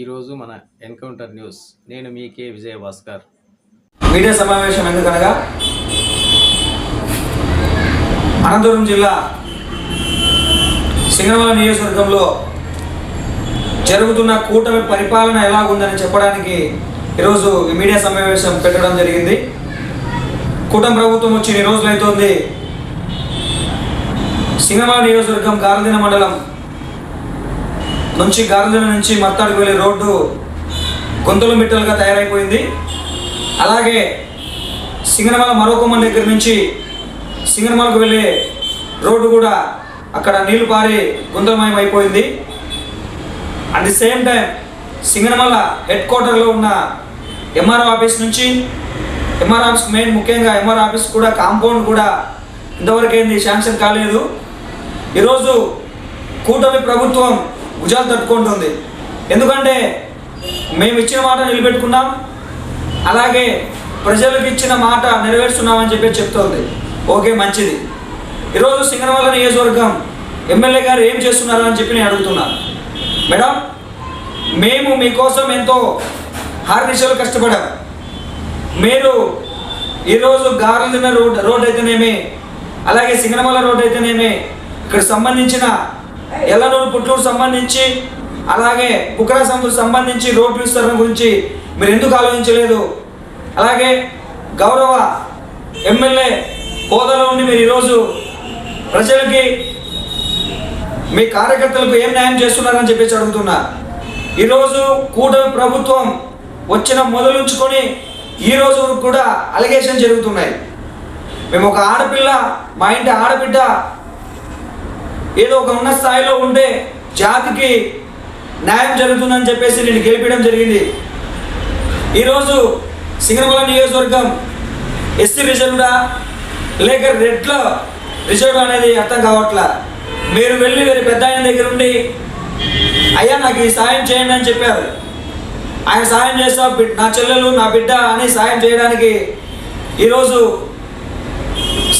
ఈరోజు మన encounter news. నేను మీ కే. విజయ భాస్కర్ మీడియా సమావేశం ఎందుకనగా అనంతపురం జిల్లా సింగనమల నియోజకవర్గంలో జరుగుతున్న కూటమి పరిపాలన ఎలాగుందని చెప్పడానికి ఈరోజు ఈ మీడియా సమావేశం పెట్టడం జరిగింది. కూటమి ప్రభుత్వం వచ్చి ఎన్ని రోజులైతోంది. సింగనమల నియోజకవర్గం గారదిన మండలం నుంచి గారదిన నుంచి మత్తాడికి వెళ్ళే రోడ్డు గొంతులు మిట్టలుగా తయారైపోయింది. అలాగే సింగనమల మరోకొమ్మ దగ్గర నుంచి సింగనమలకు వెళ్ళే రోడ్డు కూడా అక్కడ నీళ్ళు పారి గుంతలమయం అయిపోయింది at the same time Singanamala head క్వార్టర్లో ఉన్న ఎంఆర్ఓ ఆఫీస్ నుంచి ఎంఆర్ ఆఫీస్ మెయిన్ ముఖ్యంగా ఎంఆర్ ఆఫీస్ కూడా కాంపౌండ్ కూడా ఇంతవరకు ఏంది శాంక్షన్ కాలేదు. ఈరోజు కూటమి ప్రభుత్వం భుజాలు తట్టుకుంటుంది. ఎందుకంటే మేము ఇచ్చిన మాట నిలబెట్టుకున్నాం. అలాగే ప్రజలకు ఇచ్చిన మాట నెరవేరుస్తున్నామని చెప్పి చెప్తోంది. ఓకే మంచిది. ఈరోజు సింగనవల్ల నియోజకవర్గం ఎమ్మెల్యే గారు ఏం చేస్తున్నారు అని చెప్పి నేను అడుగుతున్నాను మేడం మేము మీకోసం ఎంతో హార్నిషలు కష్టపడాం. మీరు ఈరోజు గారుదిన రోడ్ రోడ్ అయితేనేమి అలాగే సింగనమల రోడ్ అయితేనేమి ఇక్కడ సంబంధించిన ఎల్లనూరు పుట్టూరు సంబంధించి అలాగే బుక్రా సందుకు సంబంధించి రోడ్డు విస్తరణ గురించి మీరు ఎందుకు ఆలోచించలేదు? అలాగే గౌరవ ఎమ్మెల్యే హోదాలో ఉండి మీరు ఈరోజు ప్రజలకి మీ కార్యకర్తలకు ఏం న్యాయం చేస్తున్నారని చెప్పేసి అడుగుతున్నా. ఈరోజు కూటమి ప్రభుత్వం వచ్చిన మొదలుంచుకొని ఈరోజు కూడా అలిగేషన్ జరుగుతున్నాయి. మేము ఒక ఆడపిల్ల మా ఇంటి ఆడబిడ్డ ఏదో ఒక ఉన్న స్థాయిలో ఉంటే జాతికి న్యాయం జరుగుతుందని చెప్పేసి నేను గెలిపించడం జరిగింది. ఈరోజు సింగనమల నియోజకవర్గం ఎస్సీ రిజర్వ్డా లేక రెడ్ల రిజర్వ్ అనేది అర్థం కావట్లా? మీరు వెళ్ళి వేరే పెద్ద ఆయన దగ్గర ఉండి అయ్యా నాకు ఈ సాయం చేయండి అని చెప్పారు. ఆయన సాయం చేస్తా నా చెల్లెలు నా బిడ్డ అని సాయం చేయడానికి ఈరోజు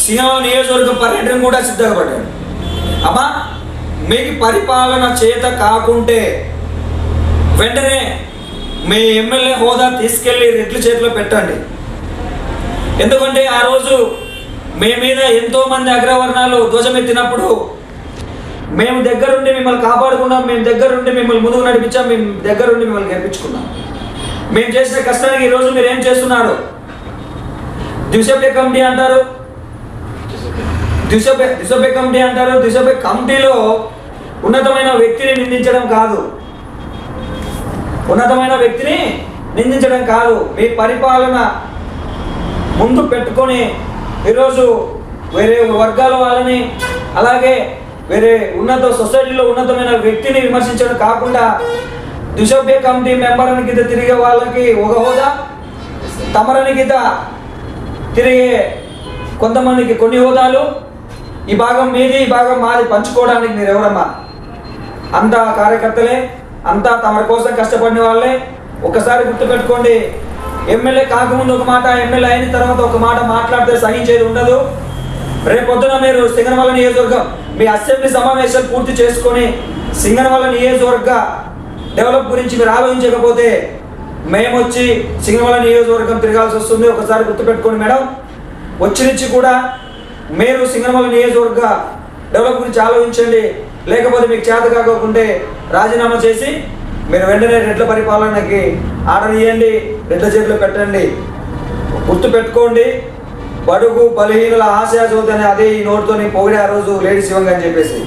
సింగనమల నియోజకవర్గం పర్యటన కూడా సిద్ధపడ్డాడు అమ్మా మీకు పరిపాలన చేత కాకుంటే వెంటనే మీ ఎమ్మెల్యే హోదా తీసుకెళ్ళి రెడ్ల చేతిలో పెట్టండి. ఎందుకంటే ఆ రోజు మీ మీద ఎంతోమంది అగ్రవర్ణాలు ధ్వజమెత్తినప్పుడు మేము దగ్గరుండి మిమ్మల్ని కాపాడుకున్నాం మేము దగ్గరుండి మిమ్మల్ని ముందుకు నడిపించాం మేము దగ్గరుండి మిమ్మల్ని గెలిపించుకున్నాం. మేము చేసిన కష్టానికి ఈరోజు మీరు ఏం చేస్తున్నారు? దిశపే కమిటీ అంటారు. దిశపే దిశపే కమిటీ అంటారు. దిశపే కమిటీలో ఉన్నతమైన వ్యక్తిని నిందించడం కాదు. ఉన్నతమైన వ్యక్తిని నిందించడం కాదు. మీ పరిపాలన ముందు పెట్టుకొని ఈరోజు వేరే వర్గాల వాళ్ళని అలాగే వేరే ఉన్నత సొసైటీలో ఉన్నతమైన వ్యక్తిని విమర్శించడం కాకుండా దుసభ్య కమిటీ మెంబర్ని కింద తిరిగే వాళ్ళకి ఒక హోదా తమరని కింద తిరిగే కొంతమందికి కొన్ని హోదాలు ఈ భాగం మీది ఈ భాగం మాది. పంచుకోవడానికి మీరు ఎవరమ్మా అంతా కార్యకర్తలే అంతా తమ కోసం కష్టపడిన వాళ్ళే. ఒకసారి గుర్తుపెట్టుకోండి ఎమ్మెల్యే కాకముందు ఒక మాట ఎమ్మెల్యే అయిన తర్వాత ఒక మాట మాట్లాడితే సహించేది ఉండదు. రేపొద్దున మీరు సింగనమల నియోజకవర్గం మీ అసెంబ్లీ సమావేశాలు పూర్తి చేసుకొని సింగనమల నియోజకవర్గ డెవలప్ గురించి మీరు ఆలోచించకపోతే మేము వచ్చి సింగనమల నియోజకవర్గం తిరగాల్సి వస్తుంది. ఒకసారి గుర్తుపెట్టుకోండి మేడం. వచ్చి నుంచి కూడా మీరు సింగనమల నియోజకవర్గ డెవలప్ గురించి ఆలోచించండి. లేకపోతే మీకు చేత కాకోకుంటే రాజీనామా చేసి మీరు వెంటనే రెడ్ల పరిపాలనకి ఆర్డర్ ఇవ్వండి రెడ్ల చేతిలో పెట్టండి. గుర్తు పెట్టుకోండి. బడుగు బలహీనుల ఆశయా చదువుతానే అదే ఈ నోటితోని పొగిడే ఆ రోజు లేడీ శివంగా అని చెప్పేసి.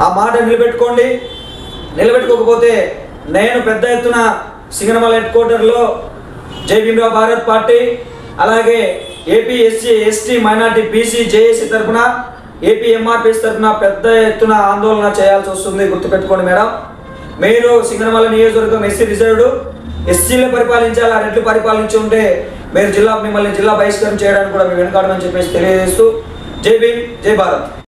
ఆ మాట నిలబెట్టుకోండి. నిలబెట్టుకోకపోతే నేను పెద్ద ఎత్తున సింగనమల హెడ్ క్వార్టర్లో జై భీమరావు భారత్ పార్టీ అలాగే AP SC ST minority BC JAC తరఫున ఏపీ ఎంఆర్పీఎస్ తరఫున పెద్ద ఎత్తున ఆందోళన చేయాల్సి వస్తుంది. గుర్తుపెట్టుకోండి మేడం. మీరు సింగనమల నియోజకవర్గం ఎస్సీ రిజర్వ్డ్ ఎస్సీలు పరిపాలించాలి? ఆ రెడ్లు పరిపాలించి ఉంటే మీరు జిల్లా మిమ్మల్ని జిల్లా బహిష్కరణ చేయడానికి కూడా మేము వెనుకాడమని చెప్పేసి తెలియజేస్తూ. జై భీమ్ జై భారత్.